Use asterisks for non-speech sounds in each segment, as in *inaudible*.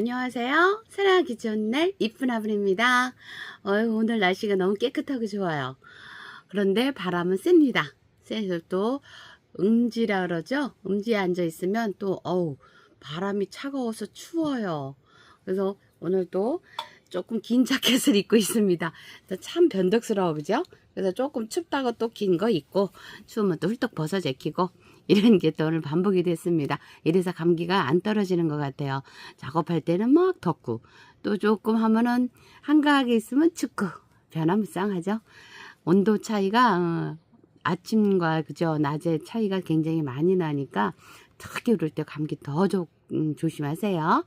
안녕하세요. 사랑하기 좋은 날 이쁜 아분입니다. 어휴, 오늘 날씨가 너무 깨끗하고 좋아요. 그런데 바람은 셉니다. 쎄서 또 음지라 그러죠? 음지에 앉아 있으면 또 어우 바람이 차가워서 추워요. 그래서 오늘 또 조금 긴 자켓을 입고 있습니다. 참 변덕스러워 그죠? 그래서 조금 춥다고 또 긴 거 입고 추우면 또 훌떡 벗어 제끼고 이런 게 또 오늘 반복이 됐습니다. 이래서 감기가 안 떨어지는 것 같아요. 작업할 때는 막 덥고 또 조금 하면은 한가하게 있으면 춥고 변화무쌍하죠. 온도 차이가 어, 아침과 그죠 낮에 차이가 굉장히 많이 나니까 특히 그럴 때 감기 더 조, 음, 조심하세요.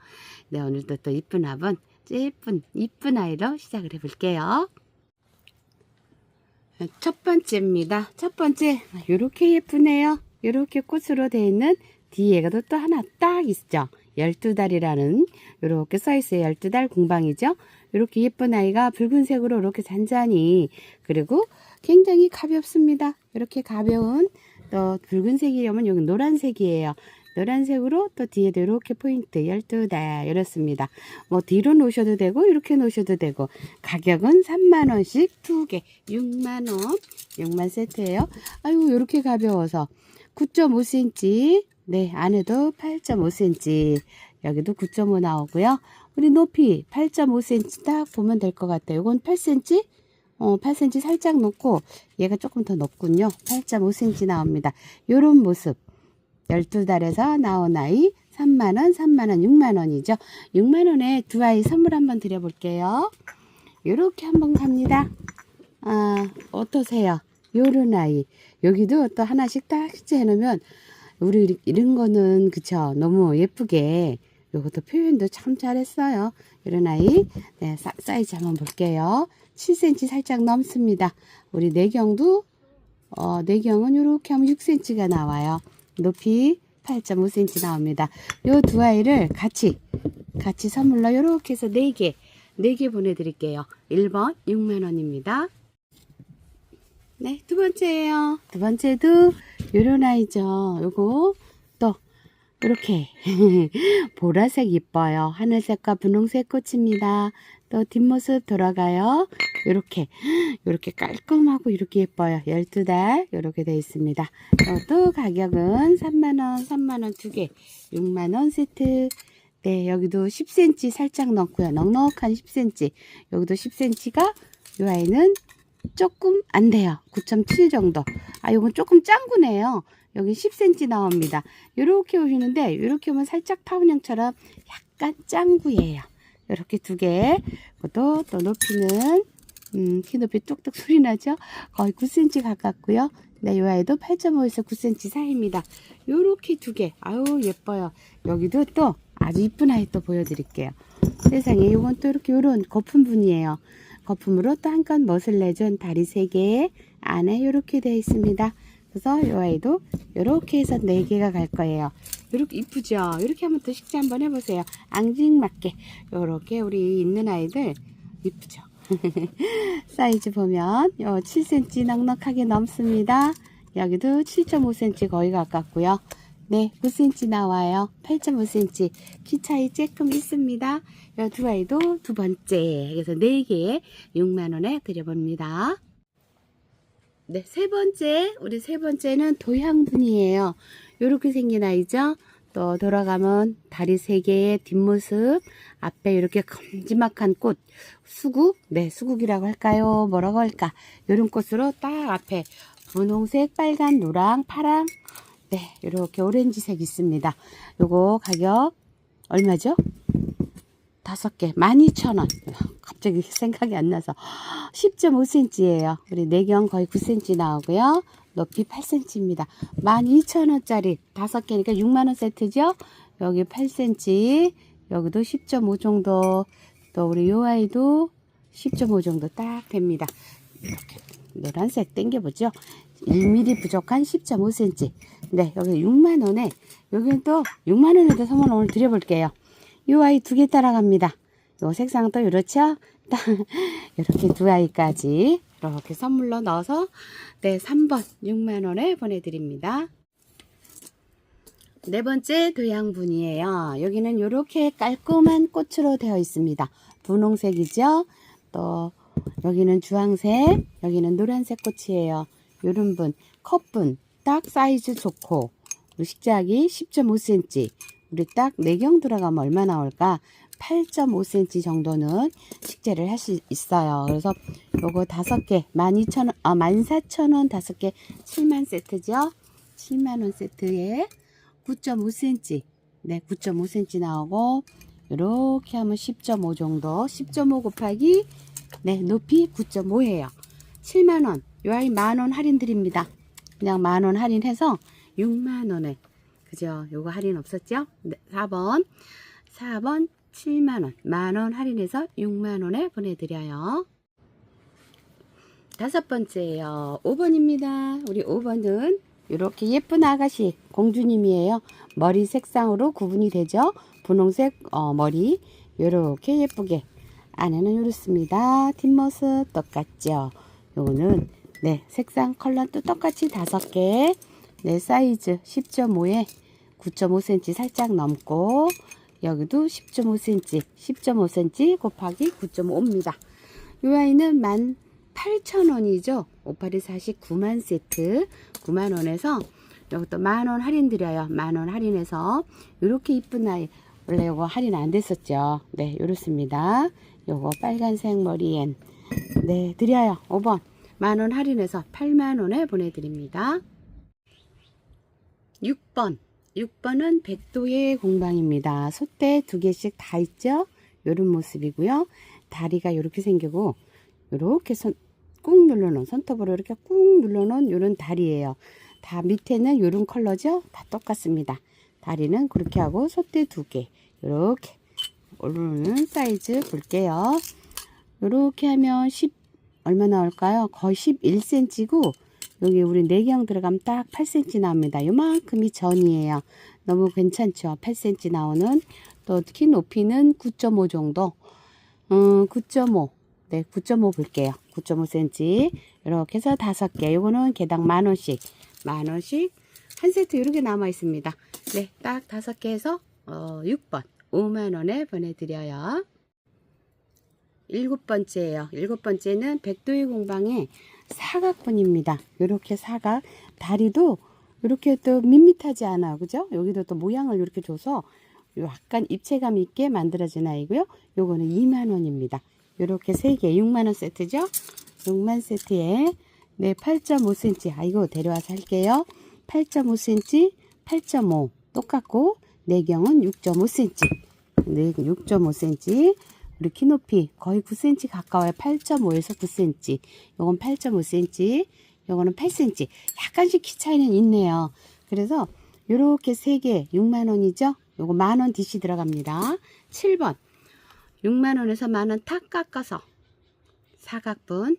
네 오늘도 또 이쁜 화분 예쁜 이쁜 아이로 시작을 해볼게요. 첫 번째입니다. 첫 번째 이렇게 예쁘네요. 이렇게 꽃으로 되어 있는 뒤에가도 또 하나 딱 있죠. 12달이라는 이렇게 써있어요. 12달 공방이죠. 이렇게 예쁜 아이가 붉은색으로 이렇게 잔잔히 그리고 굉장히 가볍습니다. 이렇게 가벼운 또 붉은색이려면 여기 노란색이에요. 노란색으로 또 뒤에도 이렇게 포인트 12달 이렇습니다. 뭐 뒤로 놓으셔도 되고 이렇게 놓으셔도 되고 가격은 3만원씩 두개 6만원 6만 세트예요. 아이고 이렇게 가벼워서 9.5cm 네 안에도 8.5cm 여기도 9.5 나오고요. 우리 높이 8.5cm 딱 보면 될 것 같아요. 이건 8cm 어, 8cm 살짝 높고 얘가 조금 더 높군요. 8.5cm 나옵니다. 요런 모습 12달에서 나온 아이 3만원, 3만원, 6만원이죠. 6만원에 두 아이 선물 한번 드려볼게요. 요렇게 한번 갑니다. 아, 어떠세요? 요런 아이. 여기도 또 하나씩 딱 식재해 놓으면 우리 이런 거는 그쵸? 너무 예쁘게 요것도 표현도 참 잘했어요. 이런 아이 네, 사, 사이즈 한번 볼게요. 7cm 살짝 넘습니다. 우리 내경도 어, 내경은 이렇게 하면 6cm가 나와요. 높이 8.5cm 나옵니다. 요 두 아이를 같이 같이 선물로 이렇게 해서 4개 4개 보내드릴게요. 1번 6만원입니다 네, 두 번째예요. 두 번째도 요런 아이죠. 요거 또 이렇게 *laughs* 보라색 이뻐요. 하늘색과 분홍색 꽃입니다. 또 뒷모습 돌아가요. 요렇게 요렇게 깔끔하고 이렇게 예뻐요. 12달 요렇게 되어 있습니다. 또 가격은 3만원, 3만원 두 개, 6만원 세트. 네, 여기도 10cm 살짝 넣고요. 넉넉한 10cm. 여기도 10cm가 요 아이는 조금 안 돼요. 9.7 정도. 아, 요건 조금 짱구네요. 여기 10cm 나옵니다. 요렇게 오시는데, 요렇게 오면 살짝 파운형처럼 약간 짱구예요. 요렇게 두 개. 그것도 또 높이는, 음, 키 높이 뚝뚝 소리 나죠? 거의 9cm 가깝고요. 네, 요 아이도 8.5에서 9cm 사이입니다. 요렇게 두 개. 아유, 예뻐요. 여기도 또 아주 이쁜 아이 또 보여드릴게요. 세상에, 요건 또 이렇게 요런 거품 분이에요. 거품으로 또 한 건 멋을 내준 다리 3개 안에 이렇게 되어 있습니다. 그래서 이 아이도 이렇게 해서 4개가 갈 거예요. 이렇게 이쁘죠? 이렇게 한번 더 식재 한번 해보세요. 앙증맞게 이렇게 우리 있는 아이들 이쁘죠? *laughs* 사이즈 보면 요 7cm 넉넉하게 넘습니다. 여기도 7.5cm 거의 가깝고요. 네, 9cm 나와요. 8.5cm. 키 차이 조금 있습니다. 이두 아이도 두 번째. 그래서 네 개에 6만원에 드려봅니다. 네, 세 번째. 우리 세 번째는 도향분이에요. 이렇게 생긴 아이죠. 또 돌아가면 다리 세 개의 뒷모습 앞에 이렇게 큼지막한 꽃 수국 네 수국이라고 할까요 뭐라고 할까 이런 꽃으로 딱 앞에 분홍색 빨간 노랑 파랑 네, 이렇게 오렌지색 있습니다. 요거 가격 얼마죠? 다섯 개 12,000원. 갑자기 생각이 안 나서 10.5cm예요. 우리 내경 거의 9cm 나오고요. 높이 8cm입니다. 12,000원짜리 다섯 개니까 6만원 세트죠? 여기 8cm, 여기도 10.5 정도, 또 우리 요 아이도 10.5 정도 딱 됩니다. 이렇게 노란색 땡겨보죠. 1mm 부족한 10.5cm. 네, 여기 6만원에, 여기는 또 6만원에도 선물 오늘 드려볼게요. 이 아이 두 개 따라갑니다. 요 색상은 또 이렇죠? 딱, *laughs* 이렇게 두 아이까지 이렇게 선물로 넣어서, 네, 3번 6만원에 보내드립니다. 네 번째 도양분이에요. 여기는 이렇게 깔끔한 꽃으로 되어 있습니다. 분홍색이죠. 또 여기는 주황색, 여기는 노란색 꽃이에요. 요런 분, 컵분, 딱 사이즈 좋고 식자기 10.5cm 우리 딱 내경 들어가면 얼마 나올까? 8.5cm 정도는 식재를 할 수 있어요. 그래서 요거 다섯 개 12,000원, 아 14,000원 다섯 개 7만 세트죠. 7만 원 세트에 9.5cm. 네, 9.5cm 나오고 이렇게 하면 10.5 정도. 10.5 곱하기 네, 높이 9.5예요. 7만 원. 요 아이 만원 할인 드립니다. 그냥 만원 할인해서 6만 원에. 그죠? 요거 할인 없었죠? 네, 4번. 4번 7만 원. 만원 할인해서 6만 원에 보내 드려요. 다섯 번째예요. 5번입니다. 우리 5번은 이렇게 예쁜 아가씨 공주님이에요. 머리 색상으로 구분이 되죠. 분홍색 어, 머리 이렇게 예쁘게 안에는 이렇습니다. 뒷모습 똑같죠. 요거는 네 색상 컬러도 똑같이 다섯 개. 네 사이즈 10.5에 9.5cm 살짝 넘고 여기도 10.5cm 10.5cm 곱하기 9.5입니다. 이 아이는 18,000원이죠. 58이 49만 세트 9만원에서 이것도 만원 할인 드려요. 만원 할인해서 이렇게 이쁜 아이 원래 이거 할인 안 됐었죠. 네 이렇습니다. 요거 빨간색 머리엔 네 드려요. 5번 만원 할인해서 8만원에 보내드립니다. 6번 6번은 백도의 공방입니다. 솥대 두 개씩 다 있죠? 요런 모습이고요. 다리가 이렇게 생기고 이렇게 손, 꾹 눌러놓은 손톱으로 이렇게 꾹 눌러놓은 요런 다리예요. 다 밑에는 요런 컬러죠? 다 똑같습니다. 다리는 그렇게 하고 솥대 두 개. 이렇게 오르는 사이즈 볼게요. 이렇게 하면 10 얼마 나올까요? 거의 11cm고 여기 우리 내경 들어가면 딱 8cm 나옵니다. 요만큼이 전이에요. 너무 괜찮죠? 8cm 나오는 또 키 높이는 9.5 정도. 음, 9.5. 네, 9.5 볼게요. 9.5cm. 이렇게 해서 다섯 개. 요거는 개당 만 원씩. 만 원씩 한 세트 이렇게 남아 있습니다. 네, 딱 다섯 개 해서 어, 6번 5만 원에 보내드려요. 일곱 번째예요. 일곱 번째는 백도의 공방의 사각분입니다. 이렇게 사각 다리도 이렇게 또 밋밋하지 않아, 그죠? 여기도 또 모양을 이렇게 줘서 약간 입체감 있게 만들어진 아이고요. 요거는 2만 원입니다. 이렇게 세개 6만 원 세트죠? 6만 세트에 네 8.5cm. 아 이거 데려와서 할게요. 8.5cm, 8.5 똑같고 내경은 6.5cm. 네 6.5cm. 우리 키 높이 거의 9cm 가까워요. 8.5에서 9cm. 요건 8.5cm. 요거는 8cm. 약간씩 키 차이는 있네요. 그래서 요렇게 세개 6만 원이죠. 요거 만원 DC 들어갑니다. 7번. 6만 원에서 만원 탁 깎아서 사각분.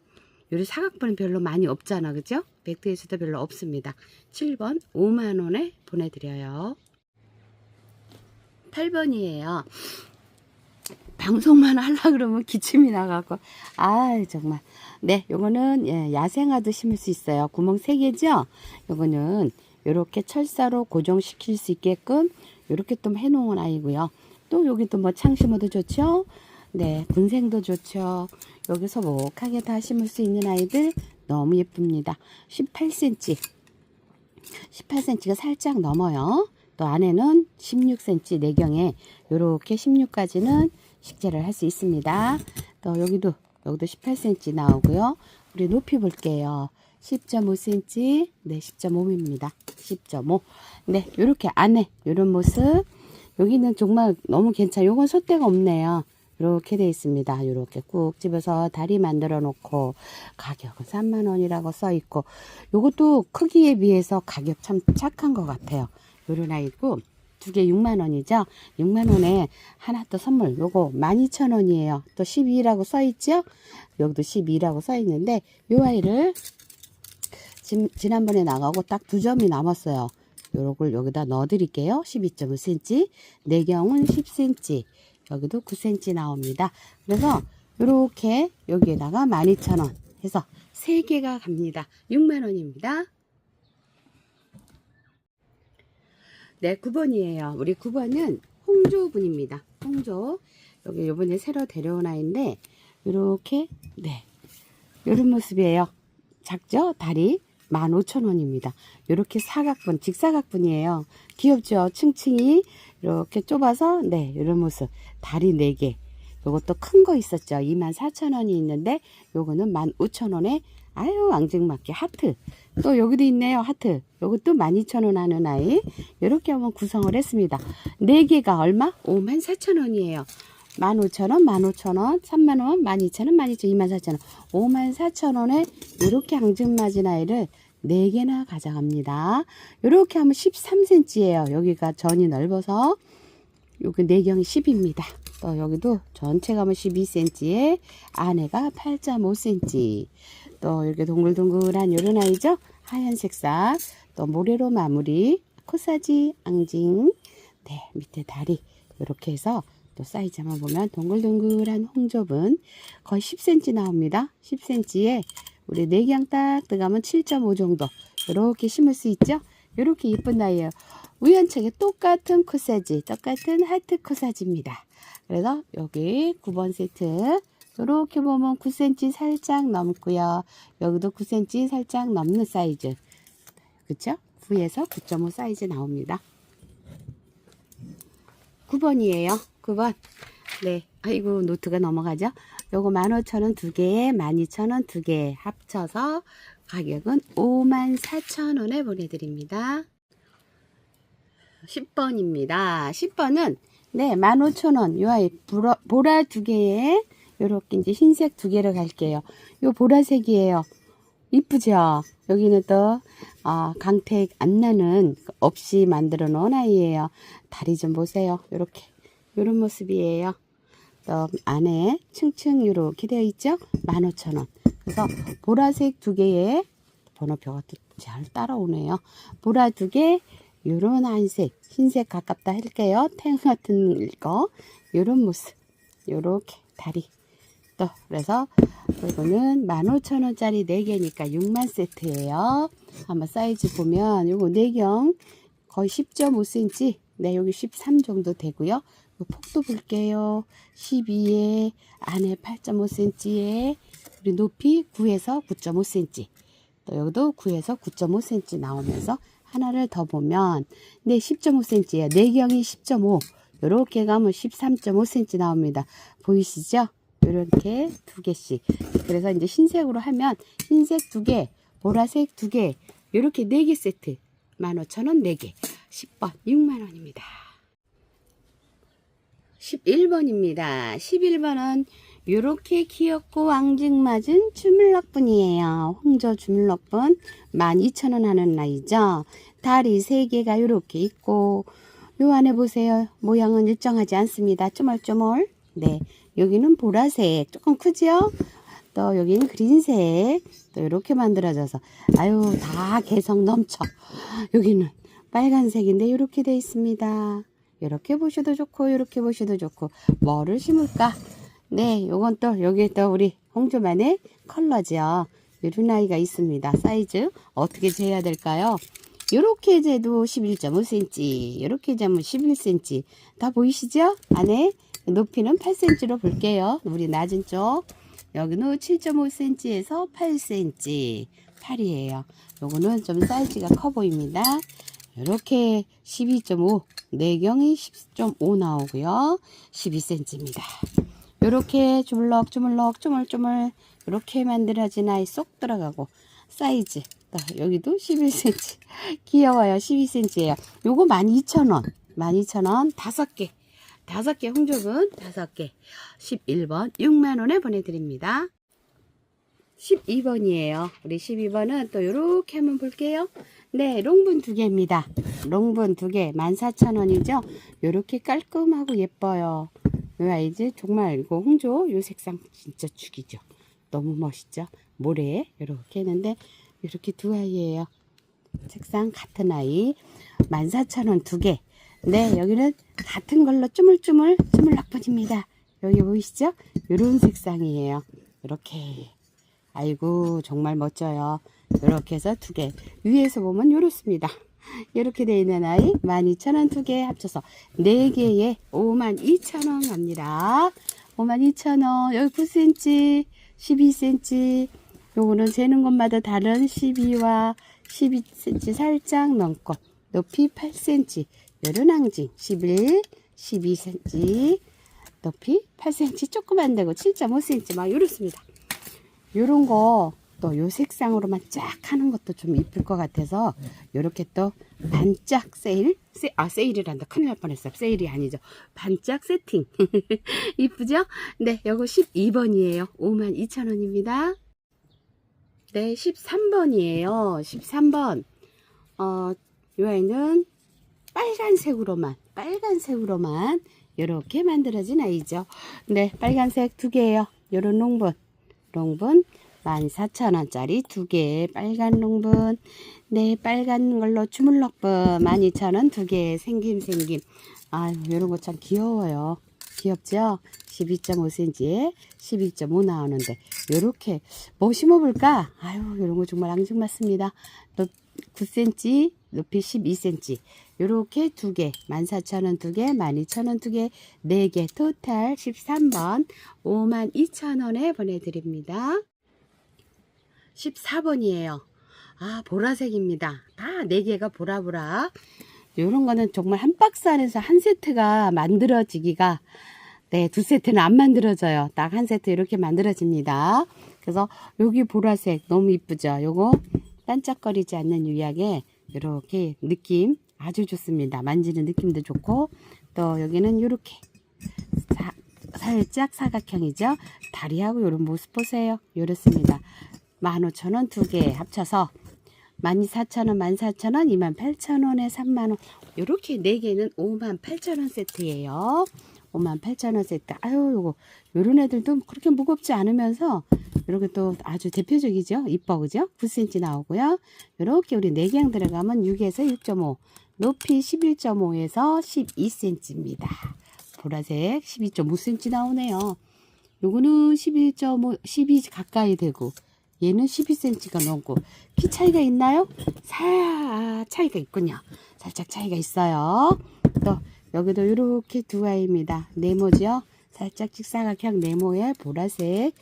요리 사각분은 별로 많이 없잖아. 그죠? 백두에서도 별로 없습니다. 7번 5만 원에 보내드려요. 8번이에요. 방송만 하려 그러면 기침이 나가고. 아 정말. 네 요거는 예, 야생화도 심을 수 있어요. 구멍 3개죠? 요거는 요렇게 철사로 고정시킬 수 있게끔 요렇게 좀 해놓은 아이고요. 또 여기 또 뭐 창 심어도 좋죠? 네 분생도 좋죠? 여기서 목하게 다 심을 수 있는 아이들 너무 예쁩니다. 18cm 18cm가 살짝 넘어요. 또 안에는 16cm 내경에 요렇게 16까지는 식재를 할 수 있습니다. 또 여기도 여기도 18cm 나오고요. 우리 높이 볼게요. 10.5cm, 네, 10.5입니다. 10.5. 네, 요렇게 안에 요런 모습. 여기는 정말 너무 괜찮아요. 요건 솥대가 없네요. 이렇게 돼 있습니다. 이렇게 꾹 집어서 다리 만들어 놓고 가격은 3만 원이라고 써 있고 요것도 크기에 비해서 가격 참 착한 것 같아요. 요런 아이고 두 개 6만 원이죠. 6만 원에 하나 또 선물 요거 12,000원이에요. 또 12라고 써 있죠. 여기도 12라고 써 있는데 요 아이를 지, 지난번에 나가고 딱 두 점이 남았어요. 요걸 여기다 넣어 드릴게요. 12.5cm. 내경은 10cm. 여기도 9cm 나옵니다. 그래서 요렇게 여기에다가 12,000원 해서 3개가 갑니다. 6만 원입니다. 네, 9번이에요. 우리 9번은 홍조분입니다. 홍조. 여기 요번에 새로 데려온 아이인데, 요렇게, 네. 요런 모습이에요. 작죠? 다리 15,000원입니다. 요렇게 사각분, 직사각분이에요. 귀엽죠? 층층이 이렇게 좁아서, 네, 요런 모습. 다리 4개. 요것도 큰 거 있었죠. 24,000원이 있는데, 요거는 15,000원에, 아유, 앙증맞게 하트. 또 여기도 있네요. 하트. 요것도 12,000원 하는 아이. 요렇게 한번 구성을 했습니다. 4개가 얼마? 54,000원이에요. 15,000원, 15,000원, 3만원, 12,000원, 12,000원, 24,000원, 54,000원에 이렇게 앙증맞은 아이를 4개나 가져갑니다. 이렇게 하면 13cm예요. 여기가 전이 넓어서 여기 내경이 10입니다. 또 여기도 전체가 하면 12cm에 안에가 8.5cm. 또 이렇게 동글동글한 요런 아이죠. 하얀 색상. 또 모래로 마무리. 코사지, 앙징. 네, 밑에 다리. 이렇게 해서 또 사이즈만 보면 동글동글한 홍접은 거의 10cm 나옵니다. 10cm에 우리 내경 딱 들어가면 7.5 정도. 이렇게 심을 수 있죠. 이렇게 예쁜 나이에요. 우연찮게 똑같은 코사지, 똑같은 하트 코사지입니다. 그래서 여기 9번 세트 이렇게 보면 9cm 살짝 넘고요. 여기도 9cm 살짝 넘는 사이즈. 그쵸? 9에서 9.5 사이즈 나옵니다. 9번이에요. 9번. 네. 아이고, 노트가 넘어가죠? 요거 15,000원 두 개에 12,000원 두 개 합쳐서 가격은 54,000원에 보내드립니다. 10번입니다. 10번은 네, 15,000원. 요 아이 보라, 두 개에 요렇게 이제 흰색 두 개를 갈게요. 요 보라색이에요. 이쁘죠? 여기는 또 아, 강택 안 나는 없이 만들어 놓은 아이예요. 다리 좀 보세요. 요렇게 요런 모습이에요. 또 안에 층층 요렇게 되어 있죠? 15,000원. 그래서 보라색 두 개에 번호표가 또 잘 따라오네요. 보라 두 개, 요런 한색, 흰색 가깝다 할게요. 탱 같은 거. 요런 모습. 요렇게 다리. 또 그래서 이거는 15,000원짜리 4개니까 6만 세트예요. 한번 사이즈 보면 요거 4경 거의 10.5cm. 네, 여기 13 정도 되고요. 요 폭도 볼게요. 12에 안에 8.5cm에 우리 높이 9에서 9.5cm. 또 여기도 9에서 9.5cm 나오면서 하나를 더 보면 네 10.5cm예요. 내경이 10.5. 요렇게 가면 13.5cm 나옵니다. 보이시죠? 요렇게 두 개씩. 그래서 이제 흰색으로 하면 흰색 두 개, 보라색 두 개, 요렇게 네 개 세트. 15,000원 네 개. 10번 6만 원입니다. 11번입니다. 11번은 요렇게 귀엽고 앙증맞은 주물럭분이에요. 홍조 주물럭분 12,000원 하는 나이죠. 다리 3개가 요렇게 있고 요 안에 보세요. 모양은 일정하지 않습니다. 쪼물쪼물. 네. 여기는 보라색. 조금 크죠? 또 여기는 그린색. 또 이렇게 만들어져서 아유 다 개성 넘쳐. 여기는 빨간색인데 이렇게 돼 있습니다. 이렇게 보셔도 좋고 이렇게 보셔도 좋고 뭐를 심을까? 네, 요건 또 여기 또 우리 홍조만의 컬러죠. 이런 아이가 있습니다. 사이즈 어떻게 재야 될까요? 요렇게 재도 11.5cm, 요렇게 재면 11cm. 다 보이시죠? 안에 높이는 8cm로 볼게요. 우리 낮은 쪽. 여기는 7.5cm에서 8cm. 8이에요. 요거는 좀 사이즈가 커 보입니다. 이렇게 12.5, 내경이 10.5 나오고요. 12cm입니다. 이렇게 주물럭 주물럭 주물주물 이렇게 만들어진 아이 쏙 들어가고 사이즈 또 여기도 11cm *laughs* 귀여워요 12cm예요 요거 12,000원 12,000원 5개 5개 홍조분 5개 11번 6만원에 보내드립니다 12번이에요 우리 12번은 또 요렇게 한번 볼게요 네 롱분 두 개입니다 롱분 두 개 14,000원이죠 요렇게 깔끔하고 예뻐요 이 아이즈 정말 이거 홍조 요 색상 진짜 죽이죠. 너무 멋있죠. 모래 이렇게 했는데 이렇게 두 아이예요. 색상 같은 아이 14,000원 두 개. 네 여기는 같은 걸로 쭈물쭈물 쭈물락분입니다. 여기 보이시죠? 이런 색상이에요. 이렇게 아이고 정말 멋져요. 이렇게 해서 두 개. 위에서 보면 이렇습니다. 이렇게 돼 있는 아이 12,000원 두 개 합쳐서 4개에 52,000원 갑니다. 52,000원 여기 9cm 12cm 요거는 재는 것마다 다른 12와 12cm 살짝 넘고 높이 8cm 요런항징 11 12cm 높이 8cm 조그만 데고 7.5cm 막 이렇습니다. 요런 거 또 요 색상으로만 쫙 하는 것도 좀 이쁠 것 같아서 요렇게 또 반짝 세일 세, 아 세일이란다. 큰일 날 뻔했어. 세일이 아니죠. 반짝 세팅. *laughs* 이쁘죠? 네 요거 12번이에요. 52,000원입니다. 네 13번이에요. 13번. 어, 요 아이는 빨간색으로만 빨간색으로만 이렇게 만들어진 아이죠. 네 빨간색 두 개예요. 요런 롱분. 롱분 14,000원짜리 두 개 빨간 롱분. 네 빨간 걸로 주물럭분 12,000원 두 개 생김 생김. 아유 요런 거 참 귀여워요. 귀엽죠? 12.5cm에 12.5 나오는데 요렇게 뭐 심어볼까? 아유 요런 거 정말 앙증맞습니다. 또 9cm 높이 12cm 요렇게 두 개 14,000원 두 개 12,000원 두 개 네 개 토탈 13번 52,000원에 보내드립니다 14번이에요. 아, 보라색입니다. 다 네 개가 보라보라. 요런 거는 정말 한 박스 안에서 한 세트가 만들어지기가 네, 두 세트는 안 만들어져요. 딱 한 세트 이렇게 만들어집니다. 그래서 여기 보라색 너무 이쁘죠? 요거 반짝거리지 않는 유약에 이렇게 느낌 아주 좋습니다. 만지는 느낌도 좋고 또 여기는 이렇게 살짝 사각형이죠. 다리하고 이런 모습 보세요. 이렇습니다. 15,000원 두 개 합쳐서 12,400원, 14,000원, 28,000원에 3만원. 이렇게 네 개는 58,000원 세트예요. 58,000원 세트. 아유, 요거, 요런 애들도 그렇게 무겁지 않으면서, 이렇게 또 아주 대표적이죠. 이뻐, 그죠? 9cm 나오고요. 이렇게 우리 네 개양 들어가면 6에서 6.5, 높이 11.5에서 12cm입니다. 보라색 12.5cm 나오네요. 요거는 11.5, 12 가까이 되고, 얘는 12cm가 넘고 키 차이가 있나요? 사 차이가 있군요. 살짝 차이가 있어요. 또 여기도 이렇게 두 아이입니다. 네모죠? 살짝 직사각형 네모에 보라색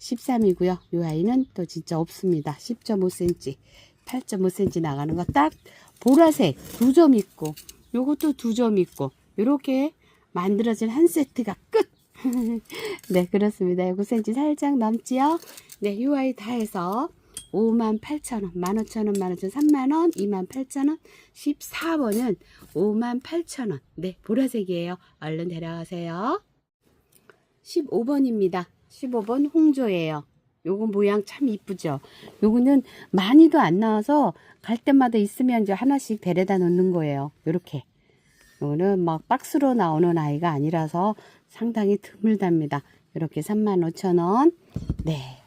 13이고요. 이 아이는 또 진짜 없습니다. 10.5cm, 8.5cm 나가는 거 딱 보라색 두 점 있고 요것도 두 점 있고 이렇게 만들어진 한 세트가 끝. *laughs* 네, 그렇습니다. 9cm 살짝 넘지요? 네, 이 아이 다 해서 58,000원, 15,000원, 15,000원, 3만원, 28,000원, 14번은 58,000원. 네, 보라색이에요. 얼른 데려가세요. 15번입니다. 15번 홍조예요. 요거 모양 참 이쁘죠? 요거는 많이도 안 나와서 갈 때마다 있으면 이제 하나씩 데려다 놓는 거예요. 요렇게. 요거는 막 박스로 나오는 아이가 아니라서 상당히 드물답니다. 이렇게 35,000원. 네.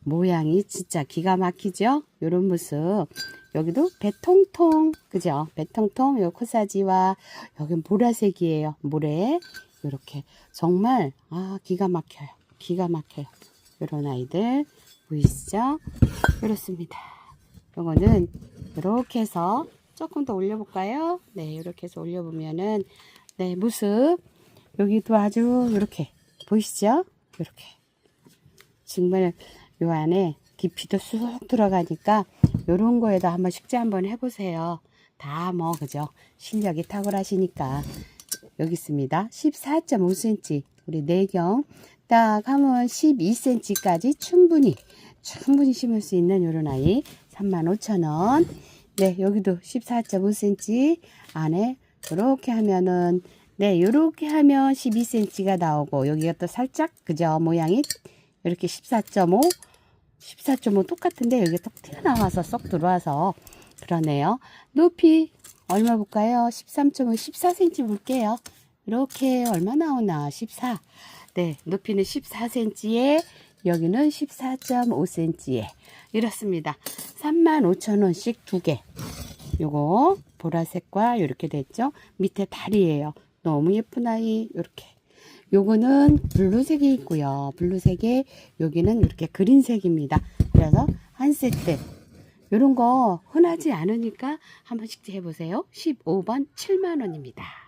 모양이 진짜 기가 막히죠? 요런 모습. 여기도 배통통, 그죠? 배통통, 요 코사지와 여긴 보라색이에요. 모래. 요렇게. 정말, 아, 기가 막혀요. 기가 막혀요. 요런 아이들. 보이시죠? 그렇습니다. 요거는 이렇게 해서 조금 더 올려볼까요? 네, 이렇게 해서 올려보면은, 네, 모습. 여기도 아주 이렇게 보이시죠? 이렇게. 정말 요 안에 깊이도 쑥 들어가니까 요런 거에다 한번 식재 한번 해보세요. 다 뭐 그죠? 실력이 탁월하시니까 여기 있습니다. 14.5cm 우리 내경 딱 하면 12cm까지 충분히 충분히 심을 수 있는 요런 아이 35,000원 네 여기도 14.5cm 안에 이렇게 하면은 네 요렇게 하면 12cm가 나오고 여기가 또 살짝 그죠 모양이 이렇게 14.5 14.5 똑같은데 여기 톡 튀어나와서 쏙 들어와서 그러네요. 높이 얼마 볼까요? 13.5, 14cm 볼게요. 이렇게 얼마 나오나? 14. 네, 높이는 14cm에 여기는 14.5cm에 이렇습니다. 35,000원씩 두 개. 요거 보라색과 이렇게 됐죠? 밑에 다리예요. 너무 예쁜 아이 이렇게. 요거는 블루색이 있고요. 블루색에 여기는 이렇게 그린색입니다. 그래서 한 세트 이런 거 흔하지 않으니까 한번 식재해 보세요. 15번 7만 원입니다.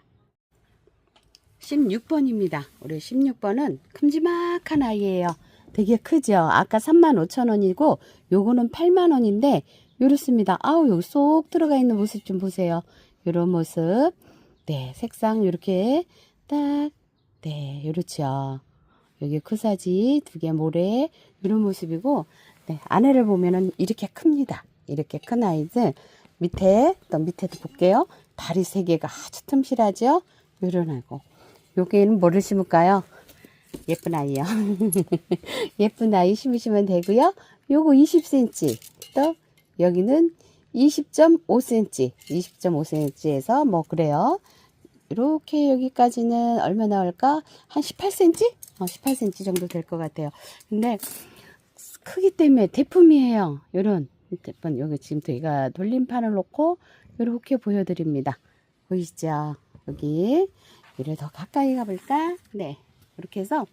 16번입니다. 우리 16번은 큼지막한 아이예요. 되게 크죠? 아까 3만 5천 원이고 요거는 8만 원인데 요렇습니다. 아우 여기 쏙 들어가 있는 모습 좀 보세요. 요런 모습. 네, 색상 이렇게 딱 네, 요렇죠. 여기 크사지 두 개 모래 이런 모습이고 네, 안에를 보면은 이렇게 큽니다. 이렇게 큰 아이들 밑에 또 밑에도 볼게요. 다리 세 개가 아주 틈실하죠. 요런 아이고 여기는 뭐를 심을까요? 예쁜 아이요. *laughs* 예쁜 아이 심으시면 되고요. 요거 20cm 또 여기는 20.5cm 20.5cm에서 뭐 그래요. 이렇게 여기까지는 얼마 나올까? 한 18cm? 어, 18cm 정도 될 것 같아요. 근데 크기 때문에 대품이에요. 요런 대품 여기 지금 저희가 돌림판을 놓고 이렇게 보여드립니다. 보이시죠? 여기 이를 더 가까이 가볼까? 네, 이렇게 해서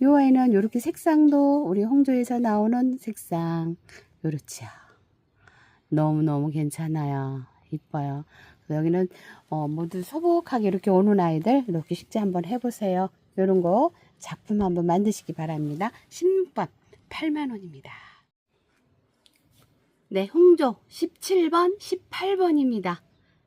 이 아이는 이렇게 색상도 우리 홍조에서 나오는 색상 요렇죠. 너무너무 괜찮아요. 이뻐요. 여기는 어, 모두 소복하게 이렇게 오는 아이들 이렇게 식재 한번 해보세요. 이런 거 작품 한번 만드시기 바랍니다. 16번 8만 원입니다. 네, 홍조 17번, 18번입니다.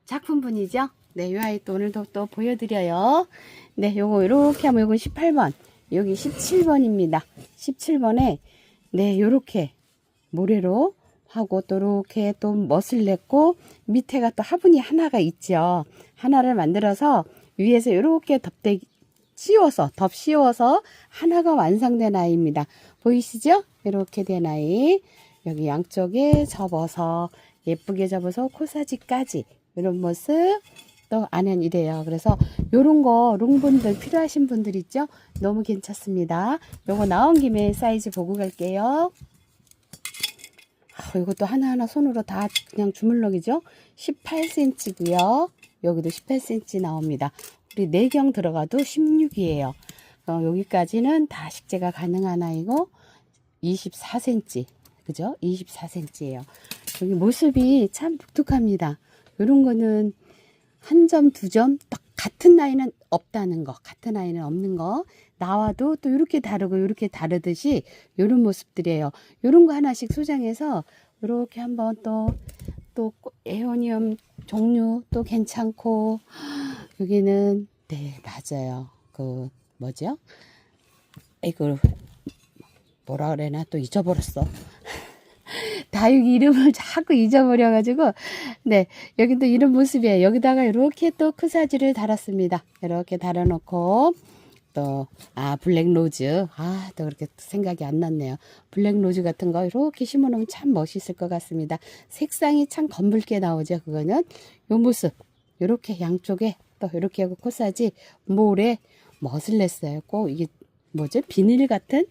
작품분이죠? 네, 이 아이 또 오늘도 또 보여드려요. 네, 요거 이렇게 하면 요건 18번, 여기 17번입니다. 17번에 네, 요렇게 모래로 하고 또 이렇게 또 멋을 냈고 밑에가 또 화분이 하나가 있죠. 하나를 만들어서 위에서 이렇게 덮대 씌워서 덮 씌워서 하나가 완성된 아이입니다. 보이시죠? 이렇게 된 아이. 여기 양쪽에 접어서 예쁘게 접어서 코사지까지 이런 모습 또 안엔 이래요. 그래서 요런 거 롱분들 필요하신 분들 있죠? 너무 괜찮습니다. 요거 나온 김에 사이즈 보고 갈게요. 아, 이것도 하나하나 손으로 다 그냥 주물럭이죠? 18cm고요. 여기도 18cm 나옵니다. 우리 내경 들어가도 16이에요. 어, 여기까지는 다 식재가 가능한 아이고 24cm. 그죠? 24cm예요. 여기 모습이 참 독특합니다. 이런 거는 한 점, 두 점, 딱 같은 나이는 없다는 거, 같은 나이는 없는 거, 나와도 또 이렇게 다르고 이렇게 다르듯이 이런 모습들이에요. 이런 거 하나씩 소장해서 이렇게 한번 또, 또 에어니엄 종류 또 괜찮고, 여기는, 네, 맞아요. 그, 뭐죠? 이거, 뭐라 그래나 또 잊어버렸어. 다육 이름을 *laughs* 자꾸 잊어버려가지고, 네, 여기도 이런 모습이에요. 여기다가 이렇게 또 크사지를 달았습니다. 이렇게 달아놓고, 또, 아, 블랙 로즈. 아, 또 그렇게 생각이 안 났네요. 블랙 로즈 같은 거 이렇게 심어놓으면 참 멋있을 것 같습니다. 색상이 참 검붉게 나오죠, 그거는. 요 모습. 이렇게 양쪽에 또 이렇게 하고 코사지 모래 멋을 냈어요. 꼭 이게 뭐죠? 비닐 같은?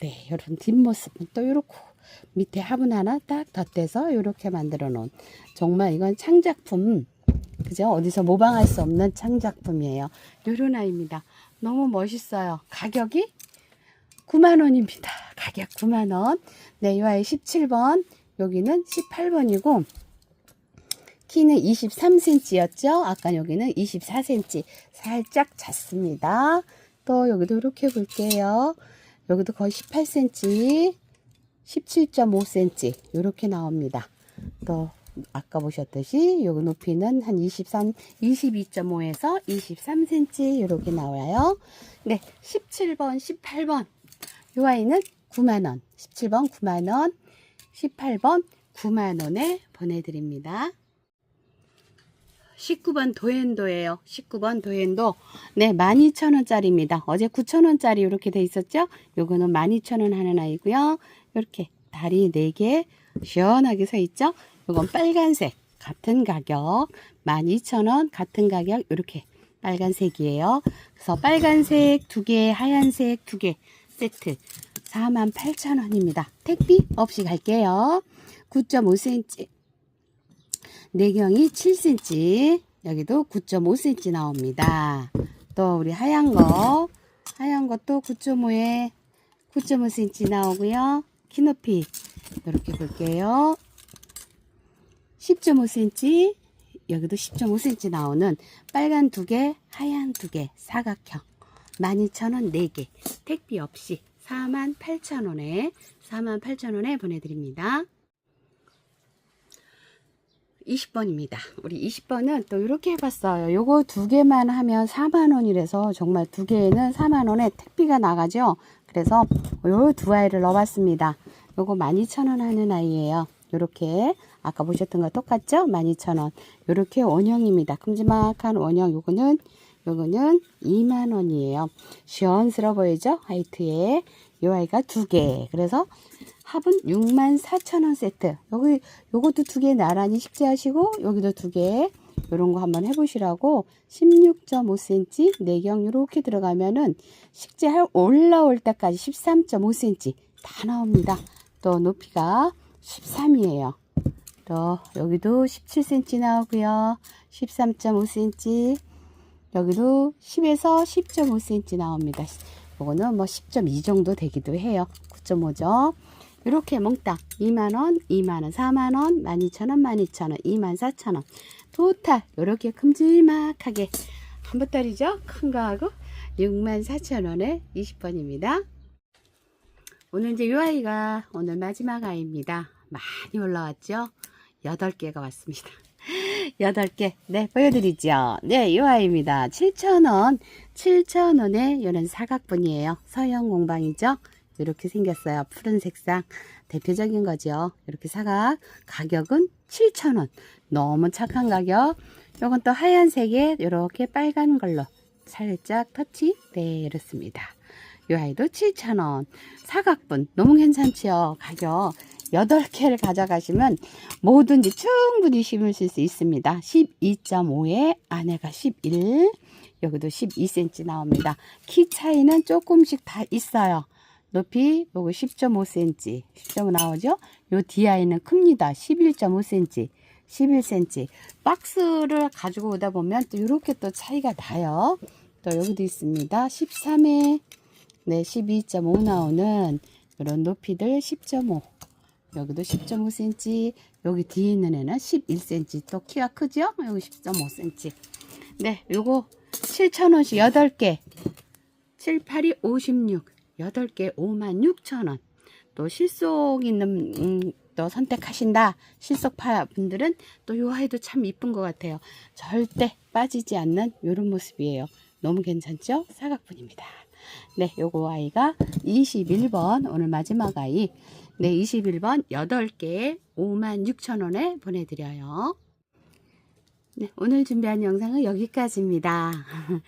네, 이런 뒷모습은 또 이렇고. 밑에 화분 하나 딱 덧대서 이렇게 만들어 놓은. 정말 이건 창작품. 그죠? 어디서 모방할 수 없는 창작품이에요. 요런 아이입니다. 너무 멋있어요. 가격이 9만원입니다. 가격 9만원. 네 이 아이 17번. 여기는 18번이고 키는 23cm였죠? 아까 여기는 24cm 살짝 잤습니다. 또 여기도 이렇게 볼게요. 여기도 거의 18cm 17.5cm 이렇게 나옵니다. 또 아까 보셨듯이 요 높이는 한 23, 22.5에서 23cm 이렇게 나와요. 네, 17번, 18번 요 아이는 9만원, 17번 9만원, 18번 9만원에 보내드립니다. 19번 도엔도예요. 19번 도엔도. 네, 12,000원짜리입니다. 어제 9,000원짜리 이렇게 돼 있었죠? 요거는 12,000원 하는 아이고요. 이렇게 다리 4개 시원하게 서 있죠? 요건 빨간색 같은 가격 12,000원 같은 가격 이렇게 빨간색이에요. 그래서 빨간색 2개, 하얀색 2개 세트 48,000원입니다. 택비 없이 갈게요. 9.5cm 내경이 7cm 여기도 9.5cm 나옵니다. 또 우리 하얀 거 하얀 것도 9.5에 9.5cm 나오고요. 키높이 이렇게 볼게요. 10.5cm, 여기도 10.5cm 나오는 빨간 두 개, 하얀 두 개, 사각형. 12,000원 4개. 택비 없이 48,000원에 48,000원에 보내드립니다. 20번입니다. 우리 20번은 또 이렇게 해봤어요. 요거 두 개만 하면 4만원이라서 정말 두 개에는 4만원에 택비가 나가죠. 그래서 요 두 아이를 넣어봤습니다. 요거 12,000원 하는 아이예요. 요렇게 아까 보셨던 거 똑같죠? 12,000원. 요렇게 원형입니다. 큼지막한 원형 요거는 요거는 2만원이에요. 시원스러워 보이죠? 화이트에 요 아이가 두 개. 그래서 합은 64,000원 세트. 여기 요것도 두 개 나란히 식재하시고 여기도 두 개. 요런 거 한번 해보시라고 16.5cm 내경 요렇게 들어가면은 식재할 올라올 때까지 13.5cm 다 나옵니다. 또 높이가 13이에요. 또 여기도 17cm 나오고요. 13.5cm 여기도 10에서 10.5cm 나옵니다. 요거는 뭐 10.2 정도 되기도 해요. 9.5죠. 이렇게 몽땅 2만원, 2만원, 4만원, 12,000원, 12,000원, 24,000원. 토탈 이렇게 큼지막하게 한 보따리죠? 큰 거 하고 64,000원에 20번입니다. 오늘 이제 이 아이가 오늘 마지막 아이입니다. 많이 올라왔죠? 8개가 왔습니다. *laughs* 8개. 네, 보여드리죠. 네, 이 아이입니다. 7,000원. 7,000원에 이런 사각분이에요. 서형 공방이죠? 이렇게 생겼어요. 푸른 색상. 대표적인 거죠. 이렇게 사각. 가격은 7,000원. 너무 착한 가격. 요건 또 하얀색에 이렇게 빨간 걸로 살짝 터치. 네, 이렇습니다. 이 아이도 7,000원. 사각분. 너무 괜찮죠? 가격. 8개를 가져가시면 뭐든지 충분히 심으실 수 있습니다. 12.5에 안에가 11, 여기도 12cm 나옵니다. 키 차이는 조금씩 다 있어요. 높이 요거 10.5cm, 10.5 나오죠? 요 DI는 큽니다. 11.5cm, 11cm. 박스를 가지고 오다 보면 또 이렇게 또 차이가 나요. 또 여기도 있습니다. 13에 네, 12.5 나오는 이런 높이들 10.5. 여기도 10.5cm, 여기 뒤에 있는 애는 11cm. 또 키가 크죠? 여기 10.5cm. 네, 요거 7,000원씩 8개. 7, 8이 56. 8개 56,000원. 또 실속 있는, 음, 또 선택하신다. 실속파 분들은 또 요 아이도 참 이쁜 것 같아요. 절대 빠지지 않는 요런 모습이에요. 너무 괜찮죠? 사각분입니다. 네, 요거 아이가 21번, 오늘 마지막 아이. 네, 21번 8개 56,000원에 보내드려요. 네, 오늘 준비한 영상은 여기까지입니다. *laughs*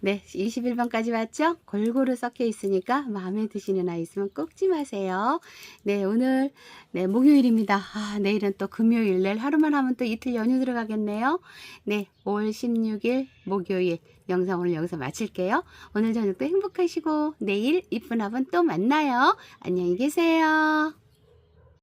네, 21번까지 왔죠? 골고루 섞여 있으니까 마음에 드시는 아이 있으면 꺾지 마세요. 네, 오늘 네, 목요일입니다. 아, 내일은 또 금요일, 내일 하루만 하면 또 이틀 연휴 들어가겠네요. 네, 5월 16일 목요일 영상 오늘 여기서 마칠게요. 오늘 저녁도 행복하시고 내일 이쁜 화분 또 만나요. 안녕히 계세요.